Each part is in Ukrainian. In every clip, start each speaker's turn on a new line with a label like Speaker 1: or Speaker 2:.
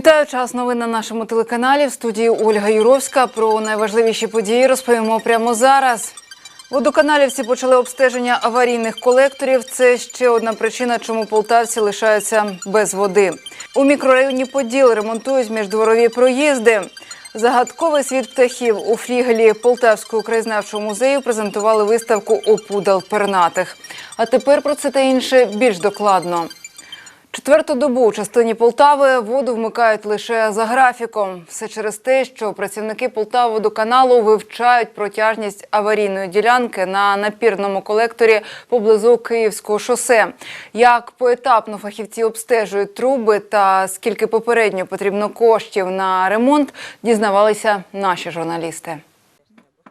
Speaker 1: Вітаю час новин на нашому телеканалі. В студії Ольга Юровська. Про найважливіші події розповімо прямо зараз. Водоканалівці почали обстеження аварійних колекторів. Це ще одна причина, чому полтавці лишаються без води. У мікрорайоні Поділ ремонтують міждворові проїзди. Загадковий світ птахів у флігелі Полтавського краєзнавчого музею презентували виставку Опудал пернатих. А тепер про це та інше більш докладно. Четверту добу у частині Полтави воду вмикають лише за графіком. Все через те, що працівники Полтаводоканалу вивчають протяжність аварійної ділянки на напірному колекторі поблизу Київського шосе. Як поетапно фахівці обстежують труби та скільки попередньо потрібно коштів на ремонт, дізнавалися наші журналісти.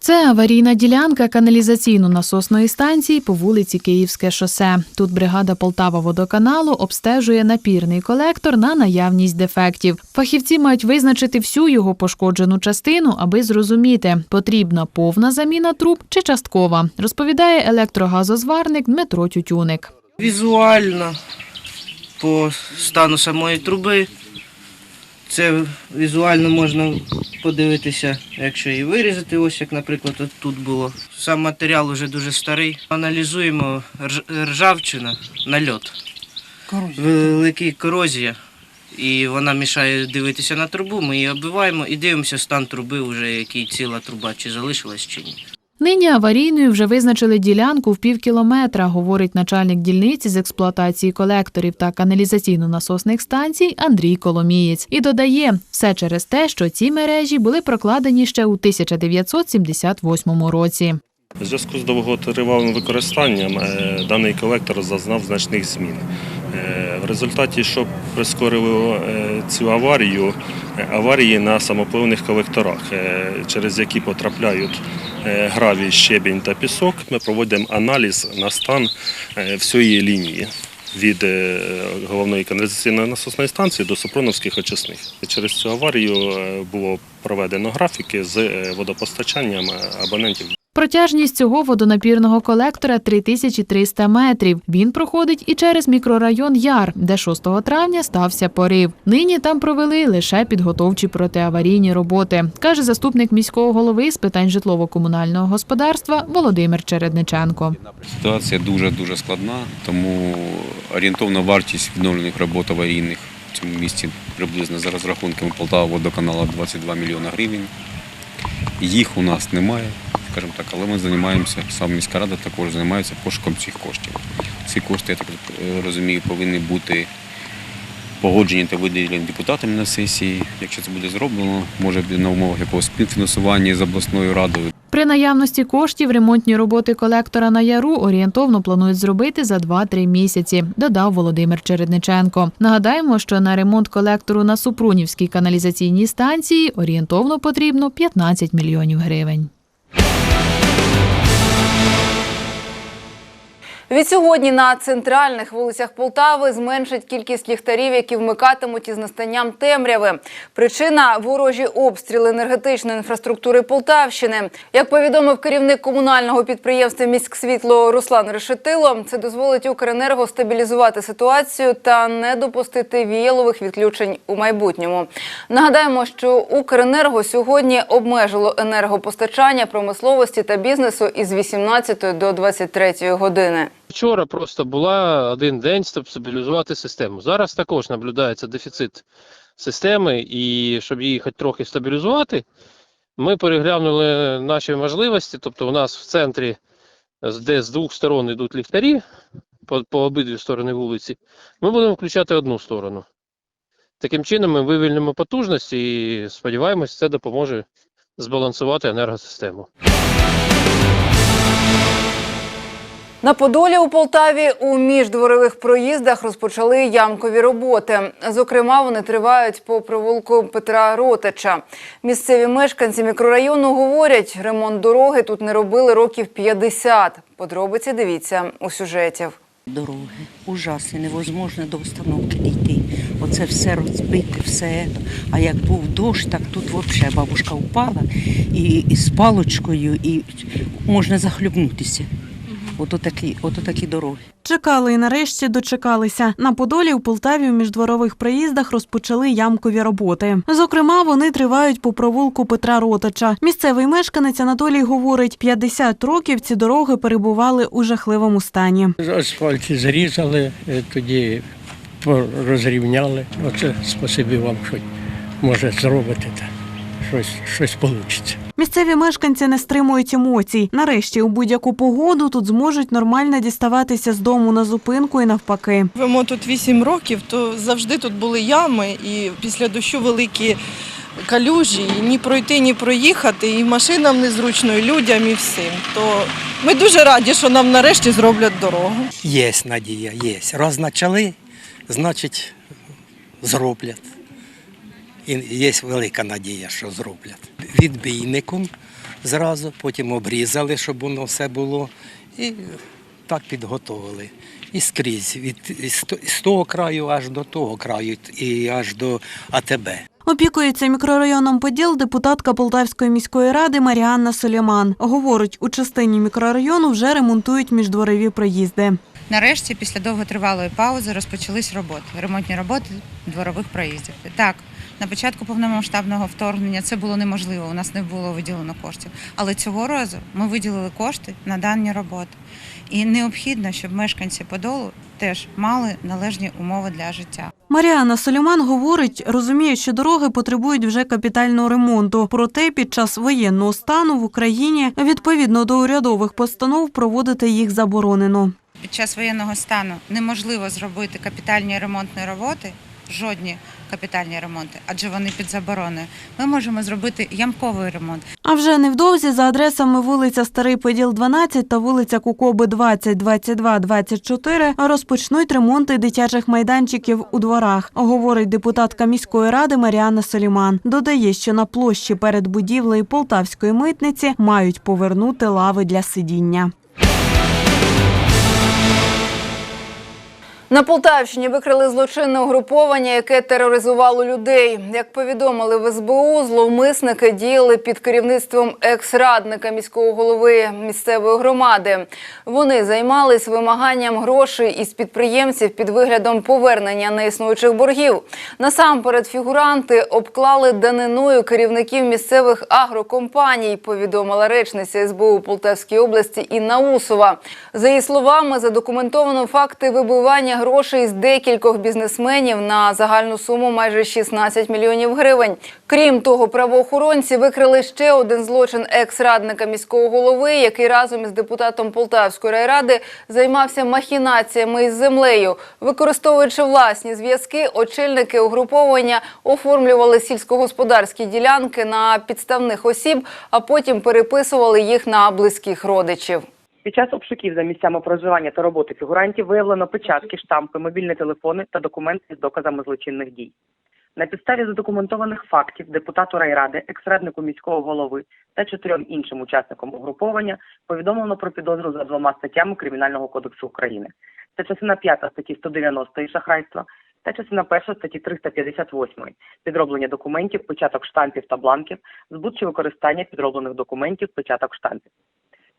Speaker 2: Це аварійна ділянка каналізаційно-насосної станції по вулиці Київське шосе. Тут бригада Полтава водоканалу обстежує напірний колектор на наявність дефектів. Фахівці мають визначити всю його пошкоджену частину, аби зрозуміти, потрібна повна заміна труб чи часткова, розповідає електрогазозварник Дмитро Тютюник.
Speaker 3: Візуально по стану самої труби. Це візуально можна подивитися, якщо її вирізати, ось як, наприклад, от тут було. Сам матеріал вже дуже старий. Аналізуємо рж- ржавчина, нальот. Велика корозія. І вона мішає дивитися на трубу, ми її оббиваємо і дивимося стан труби, вже який ціла труба, чи залишилась чи ні.
Speaker 2: Нині аварійною вже визначили ділянку в пів кілометра, говорить начальник дільниці з експлуатації колекторів та каналізаційно-насосних станцій Андрій Коломієць. І додає, все через те, що ці мережі були прокладені ще у 1978 році.
Speaker 4: У зв'язку з довготривалим використанням е, даний колектор зазнав значних змін. Е, В результаті, що прискорило е, цю аварію, аварії на самопливних колекторах, через які потрапляють гравій, щебінь та пісок, ми проводимо аналіз на стан е, всієї лінії. Від е, головної каналізаційної насосної станції до Сопроновських очисних. Через цю аварію е, було проведено графіки з е, водопостачанням е, абонентів
Speaker 2: Протяжність цього водонапірного колектора 3300 метрів. Він проходить і через мікрорайон Яр, де 6 травня стався порив. Нині там провели лише підготовчі протиаварійні роботи, каже заступник міського голови з питань житлово-комунального господарства Володимир Чередниченко.
Speaker 5: Ситуація дуже дуже складна, тому орієнтовна вартість відновлених робот аварійних в цьому місті приблизно за розрахунками Полтава водоканалу 22 мільйони гривень. Їх у нас немає, скажімо так, але ми займаємося, сам міська рада також займається пошуком цих коштів. Ці кошти, я так розумію, повинні бути погоджені та виділені депутатами на сесії. Якщо це буде зроблено, може на умовах якогось співфінансування з обласною радою.
Speaker 2: При наявності коштів ремонтні роботи колектора на яру орієнтовно планують зробити за 2-3 місяці, додав Володимир Чередниченко. Нагадаємо, що на ремонт колектору на Супрунівській каналізаційній станції орієнтовно потрібно 15 мільйонів гривень.
Speaker 1: Відсьогодні на центральних вулицях Полтави зменшить кількість ліхтарів, які вмикатимуть із настанням темряви. Причина ворожі обстріли енергетичної інфраструктури Полтавщини. Як повідомив керівник комунального підприємства «Міськсвітло» Руслан Решетило, це дозволить Укренерго стабілізувати ситуацію та не допустити віялових відключень у майбутньому. Нагадаємо, що Укренерго сьогодні обмежило енергопостачання промисловості та бізнесу із 18 до 23 години.
Speaker 6: Вчора просто була один день, щоб стабілізувати систему. Зараз також наблюдається дефіцит системи, і щоб її хоч трохи стабілізувати, ми переглянули наші можливості. Тобто, у нас в центрі, де з двох сторон йдуть ліхтарі по, по обидві сторони вулиці, ми будемо включати одну сторону. Таким чином ми вивільнимо потужності і сподіваємось, це допоможе збалансувати енергосистему.
Speaker 1: На Подолі у Полтаві у міждворових проїздах розпочали ямкові роботи. Зокрема, вони тривають по провулку Петра Ротича. Місцеві мешканці мікрорайону говорять, ремонт дороги тут не робили років 50. Подробиці дивіться у сюжетів.
Speaker 7: Дороги ужасні, невозможно до установки дійти. Оце все розбите, все. А як був дощ, так тут взагалі бабушка впала і, і з палочкою, і можна захлюбнутися. Ото такі, ото такі дороги.
Speaker 8: Чекали і нарешті дочекалися. На Подолі у Полтаві у міждворових проїздах розпочали ямкові роботи. Зокрема, вони тривають по провулку Петра Ротича. Місцевий мешканець Анатолій говорить, 50 років ці дороги перебували у жахливому стані.
Speaker 9: Асфальт зрізали, е, тоді розрівняли. Оце спасибі вам, що може зробити щось, щось вийде.
Speaker 8: Місцеві мешканці не стримують емоцій. Нарешті у будь-яку погоду тут зможуть нормально діставатися з дому на зупинку і навпаки.
Speaker 10: Живемо тут 8 років, то завжди тут були ями, і після дощу великі калюжі, і ні пройти, ні проїхати, і машинам незручно, і людям, і всім. То ми дуже раді, що нам нарешті зроблять дорогу.
Speaker 11: Є надія, є. Раз почали, значить зроблять. І є велика надія, що зроблять. Відбійником зразу, потім обрізали, щоб воно все було. І так підготовили. І скрізь, від з того краю аж до того краю, і аж до АТБ.
Speaker 8: Опікується мікрорайоном Поділ депутатка Полтавської міської ради Маріанна Соліман. Говорить, у частині мікрорайону вже ремонтують міждворові проїзди.
Speaker 12: Нарешті, після довготривалої паузи, розпочались роботи, ремонтні роботи дворових проїздів. Так, на початку повномасштабного вторгнення це було неможливо, у нас не було виділено коштів. Але цього разу ми виділили кошти на дані роботи. І необхідно, щоб мешканці Подолу теж мали належні умови для життя.
Speaker 8: Маріана Соліман говорить, розуміє, що дороги потребують вже капітального ремонту. Проте під час воєнного стану в Україні відповідно до урядових постанов проводити їх заборонено.
Speaker 12: Під час воєнного стану неможливо зробити капітальні ремонтні роботи, жодні капітальні ремонти, адже вони під забороною. Ми можемо зробити ямковий ремонт.
Speaker 8: А вже невдовзі за адресами вулиця Старий Поділ 12 та вулиця Кукоби 20, 22, 24 розпочнуть ремонти дитячих майданчиків у дворах, говорить депутатка міської ради Маріана Соліман. Додає, що на площі перед будівлею Полтавської митниці мають повернути лави для сидіння.
Speaker 1: На Полтавщині викрили злочинне угруповання, яке тероризувало людей. Як повідомили в СБУ, зловмисники діяли під керівництвом екс-радника міського голови місцевої громади. Вони займались вимаганням грошей із підприємців під виглядом повернення неіснуючих боргів. Насамперед фігуранти обклали даниною керівників місцевих агрокомпаній. Повідомила речниця СБУ Полтавській області Інна Усова. За її словами, задокументовано факти вибивання грошей з декількох бізнесменів на загальну суму майже 16 мільйонів гривень. Крім того, правоохоронці викрили ще один злочин екс-радника міського голови, який разом із депутатом Полтавської райради займався махінаціями із землею. Використовуючи власні зв'язки, очільники угруповання оформлювали сільськогосподарські ділянки на підставних осіб, а потім переписували їх на близьких родичів.
Speaker 13: Під час обшуків за місцями проживання та роботи фігурантів виявлено печатки, штампи, мобільні телефони та документи з доказами злочинних дій. На підставі задокументованих фактів депутату райради, екс-раднику міського голови та чотирьом іншим учасникам угруповання повідомлено про підозру за двома статтями Кримінального кодексу України. Це частина 5 статті 190 шахрайства та частина 1 статті 358 підроблення документів, початок штампів та бланків, збут чи використання підроблених документів, початок штампів.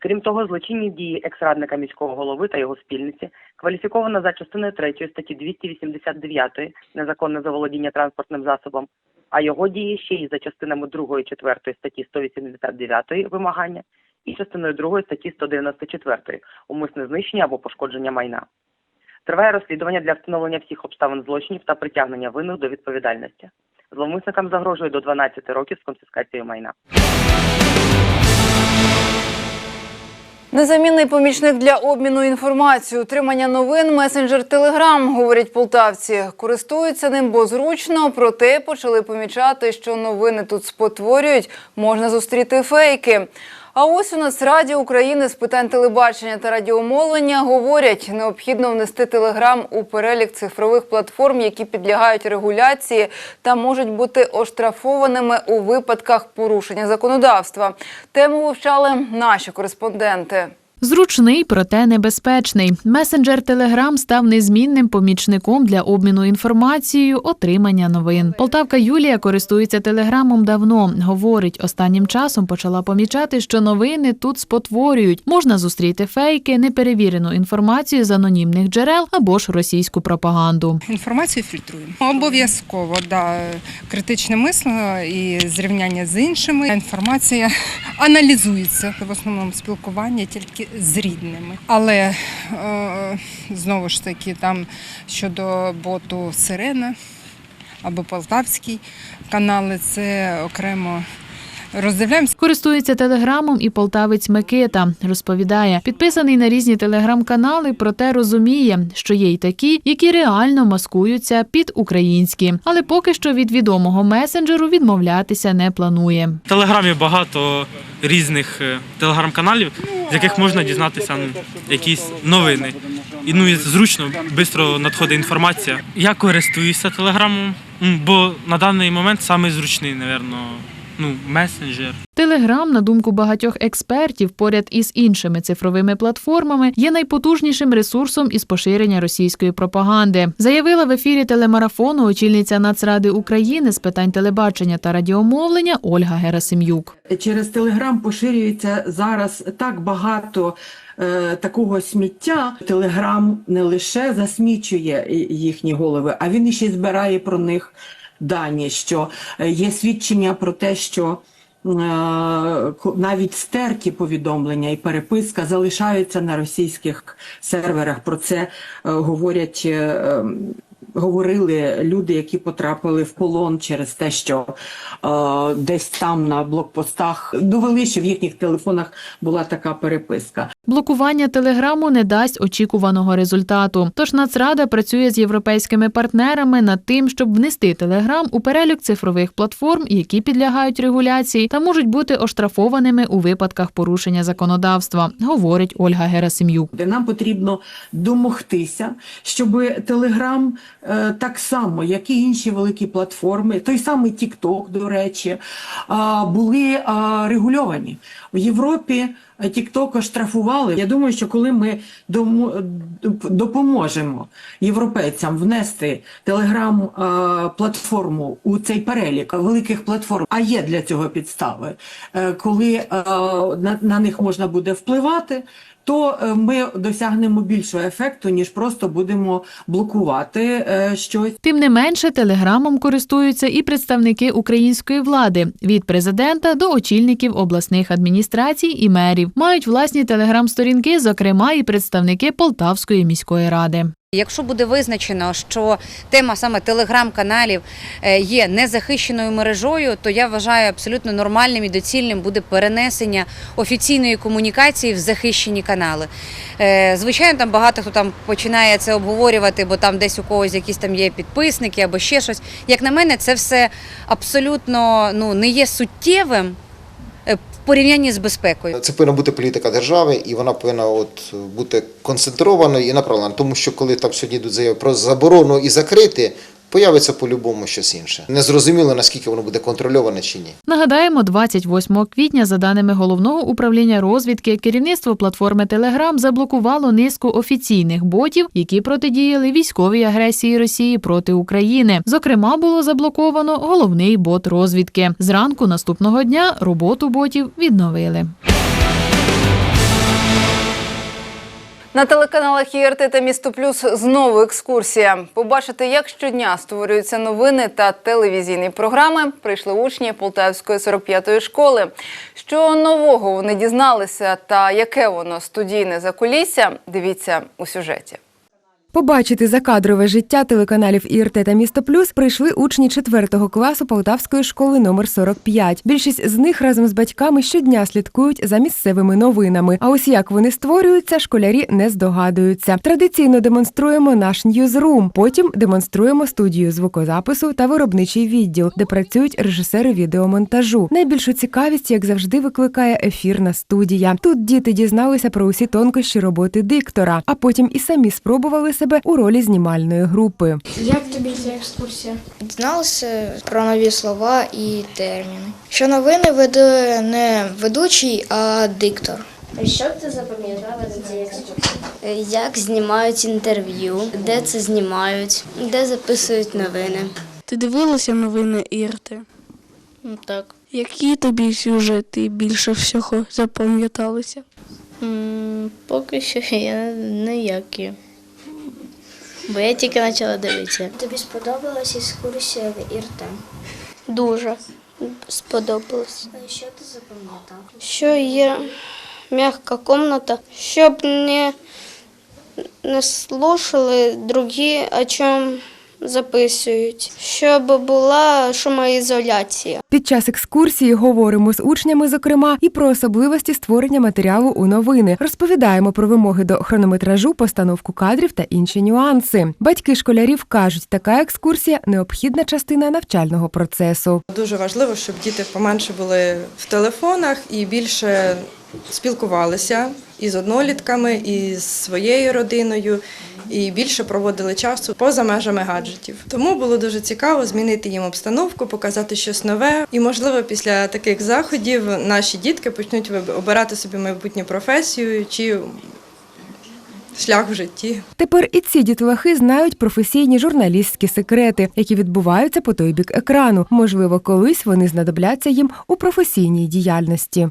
Speaker 13: Крім того, злочинні дії екс-радника міського голови та його спільниці кваліфіковано за частиною 3 статті 289 незаконне заволодіння транспортним засобом, а його дії ще й за частинами 2 і 4 статті 189 вимагання і частиною 2 статті 194 умисне знищення або пошкодження майна. Триває розслідування для встановлення всіх обставин злочинів та притягнення винних до відповідальності. Зловмисникам загрожує до 12 років з конфіскацією майна.
Speaker 1: Незамінний помічник для обміну інформацією, утримання новин, месенджер Телеграм, говорять полтавці. Користуються ним, бо зручно, проте почали помічати, що новини тут спотворюють, можна зустріти фейки. А ось у нас Раді України з питань телебачення та радіомовлення говорять, необхідно внести Телеграм у перелік цифрових платформ, які підлягають регуляції та можуть бути оштрафованими у випадках порушення законодавства. Тему вивчали наші кореспонденти.
Speaker 2: Зручний, проте небезпечний. Месенджер Телеграм став незмінним помічником для обміну інформацією, отримання новин. Полтавка Юлія користується телеграмом давно. Говорить, останнім часом почала помічати, що новини тут спотворюють. Можна зустріти фейки, неперевірену інформацію з анонімних джерел або ж російську пропаганду.
Speaker 14: Інформацію фільтруємо. Обов'язково да критичне мислення і зрівняння з іншими. Інформація аналізується в основному спілкування тільки з рідними. Але е, знову ж таки, там щодо боту Сирена або Полтавський канали, це окремо роздивляємося.
Speaker 2: Користується телеграмом і полтавець Микита. Розповідає, підписаний на різні телеграм-канали, проте розуміє, що є й такі, які реально маскуються під українські. Але поки що від відомого месенджеру відмовлятися не планує.
Speaker 15: В Телеграмі багато різних е, телеграм-каналів, з яких можна дізнатися якісь новини. І ну і зручно, швидко надходить інформація. Я користуюся телеграмом, бо на даний момент самий зручний, напевно, ну, месенджер.
Speaker 2: Телеграм, на думку багатьох експертів, поряд із іншими цифровими платформами, є найпотужнішим ресурсом із поширення російської пропаганди. Заявила в ефірі телемарафону очільниця Нацради України з питань телебачення та радіомовлення Ольга Герасим'юк.
Speaker 16: через Телеграм поширюється зараз так багато е, такого сміття. Телеграм не лише засмічує їхні голови, а він іще збирає про них дані, що е, є свідчення про те, що е, навіть стерті повідомлення і переписка залишаються на російських серверах. Про це е, говорять. Говорили люди, які потрапили в полон через те, що е, десь там на блокпостах довели, що в їхніх телефонах була така переписка.
Speaker 2: Блокування телеграму не дасть очікуваного результату. Тож Нацрада працює з європейськими партнерами над тим, щоб внести телеграм у перелік цифрових платформ, які підлягають регуляції та можуть бути оштрафованими у випадках порушення законодавства, говорить Ольга Герасим'юк.
Speaker 16: Де нам потрібно домогтися, щоб Телеграм так само, як і інші великі платформи, той самий TikTok, до речі, були регульовані. В Європі TikTok оштрафували. Я думаю, що коли ми допоможемо європейцям внести Телеграм платформу у цей перелік великих платформ, а є для цього підстави, е, коли е, на, них можна буде впливати. То е, ми досягнемо більшого ефекту, ніж просто будемо блокувати щось.
Speaker 2: Тим не менше, телеграмом користуються і представники української влади від президента до очільників обласних адміністрацій і мерів. Мають власні телеграм-сторінки, зокрема і представники Полтавської міської ради.
Speaker 17: Якщо буде визначено, що тема саме телеграм-каналів е, є незахищеною мережою, то я вважаю абсолютно нормальним і доцільним буде перенесення офіційної комунікації в захищені канали. Е, Звичайно, там багато хто там починає це обговорювати, бо там десь у когось якісь там є підписники або ще щось. Як на мене, це все абсолютно ну не є суттєвим порівнянні з безпекою.
Speaker 18: Це повинна бути політика держави, і вона повинна от бути концентрованою і направлена. Тому що коли там сьогодні йдуть заяви про заборону і закрити, появиться по-любому щось інше. Незрозуміло, наскільки воно буде контрольоване чи ні.
Speaker 2: Нагадаємо, 28 квітня, за даними головного управління розвідки, керівництво платформи Телеграм заблокувало низку офіційних ботів, які протидіяли військовій агресії Росії проти України. Зокрема, було заблоковано головний бот розвідки. Зранку наступного дня роботу ботів відновили.
Speaker 1: На телеканалах ІРТ та Місто Плюс знову екскурсія. Побачити, як щодня створюються новини та телевізійні програми, прийшли учні Полтавської 45-ї школи. Що нового вони дізналися та яке воно студійне закулісся, дивіться у сюжеті.
Speaker 19: Побачити закадрове життя телеканалів ІРТ та Місто Плюс прийшли учні 4 класу Полтавської школи номер 45. Більшість з них разом з батьками щодня слідкують за місцевими новинами. А ось як вони створюються, школярі не здогадуються. Традиційно демонструємо наш ньюзрум. Потім демонструємо студію звукозапису та виробничий відділ, де працюють режисери відеомонтажу. Найбільшу цікавість, як завжди, викликає ефірна студія. Тут діти дізналися про усі тонкощі роботи диктора, а потім і самі спробували себе у ролі знімальної групи.
Speaker 20: Як тобі ця екскурсія? Дізналися про нові слова і терміни. Що новини веде не ведучий, а диктор. А що ти запам'ятала на цій екскурсії? Як знімають інтерв'ю, де це знімають, де записують новини.
Speaker 21: Ти дивилася новини Ірти?
Speaker 20: Ну так.
Speaker 21: Які тобі сюжети більше всього запам'яталися?
Speaker 20: Поки що я ніякі. Бо я тільки почала дивитися. Тобі сподобалась екскурсія в ІРТ?
Speaker 21: Дуже сподобалось.
Speaker 20: А що ти запам'ятав?
Speaker 21: Що є м'яка кімната, щоб не, не слушали другі, о чому записують, щоб була шумоізоляція.
Speaker 19: Під час екскурсії говоримо з учнями, зокрема, і про особливості створення матеріалу у новини. Розповідаємо про вимоги до хронометражу, постановку кадрів та інші нюанси. Батьки школярів кажуть, така екскурсія необхідна частина навчального процесу.
Speaker 22: Дуже важливо, щоб діти поменше були в телефонах і більше спілкувалися і з однолітками, і з своєю родиною, і більше проводили часу поза межами гаджетів. Тому було дуже цікаво змінити їм обстановку, показати щось нове. І, можливо, після таких заходів наші дітки почнуть обирати собі майбутню професію чи шлях в житті.
Speaker 19: Тепер і ці дітлахи знають професійні журналістські секрети, які відбуваються по той бік екрану. Можливо, колись вони знадобляться їм у професійній діяльності.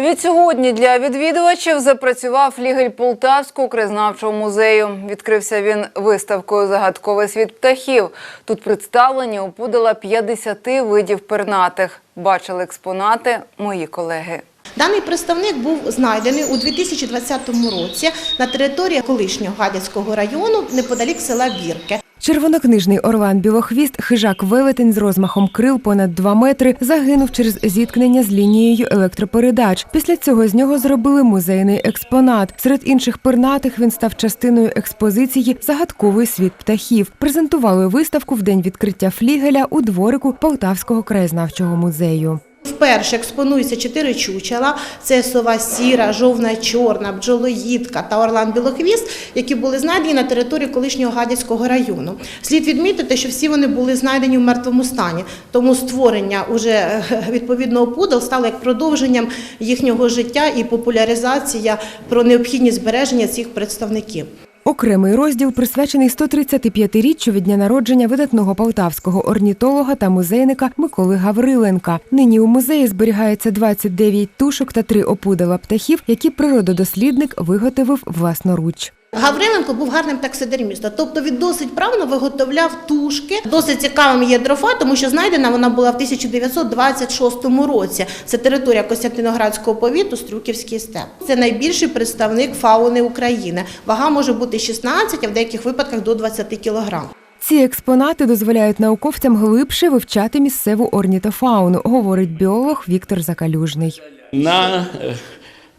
Speaker 1: Відсьогодні для відвідувачів запрацював флігель Полтавського краєзнавчого музею. Відкрився він виставкою Загадковий світ птахів. Тут представлені опудала 50 видів пернатих. Бачили експонати мої колеги.
Speaker 23: Даний представник був знайдений у 2020 році на території колишнього Гадяцького району неподалік села Бірке.
Speaker 19: Червонокнижний орлан білохвіст, хижак велетень з розмахом крил понад 2 метри, загинув через зіткнення з лінією електропередач. Після цього з нього зробили музейний експонат. Серед інших пернатих він став частиною експозиції Загадковий світ птахів. Презентували виставку в день відкриття флігеля у дворику Полтавського краєзнавчого музею.
Speaker 23: Вперше експонуються чотири чучела: це сова сіра, жовна чорна, бджолоїдка та орлан білохвіст, які були знайдені на території колишнього Гадяцького району. Слід відмітити, що всі вони були знайдені в мертвому стані, тому створення уже е, відповідного пудел стало як продовженням їхнього життя і популяризація про необхідність збереження цих представників.
Speaker 19: Окремий розділ присвячений 135-річчю від дня народження видатного полтавського орнітолога та музейника Миколи Гавриленка. Нині у музеї зберігається 29 тушок та три опудала птахів, які природодослідник виготовив власноруч.
Speaker 23: Гавриленко був гарним таксидермістом, тобто він досить правно виготовляв тушки. Досить цікавим є дрофа, тому що знайдена вона була в 1926 році. Це територія Костянтиноградського повіту, Стрюківський степ. Це найбільший представник фауни України. Вага може бути 16, а в деяких випадках до 20 кілограм.
Speaker 19: Ці експонати дозволяють науковцям глибше вивчати місцеву орнітофауну, говорить біолог Віктор Закалюжний.
Speaker 24: на е,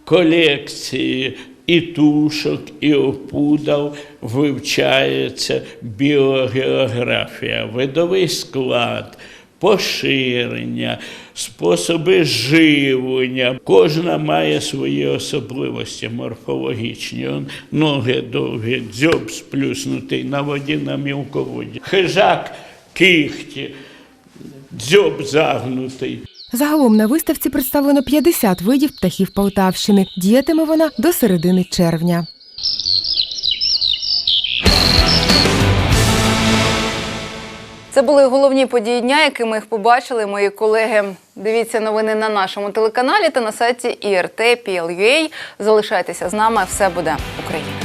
Speaker 24: колекції і тушок, і опудал вивчається біогеографія, видовий склад, поширення, способи живлення. Кожна має свої особливості морфологічні. Он ноги довгі, дзьоб сплюснутий на воді на мілководі. Хижак кихті, дзьоб загнутий.
Speaker 19: Загалом на виставці представлено 50 видів птахів Полтавщини. Діятиме вона до середини червня.
Speaker 1: Це були головні події дня, якими їх побачили мої колеги. Дивіться новини на нашому телеканалі та на сайті IRT.PL.UA. Залишайтеся з нами. Все буде Україна.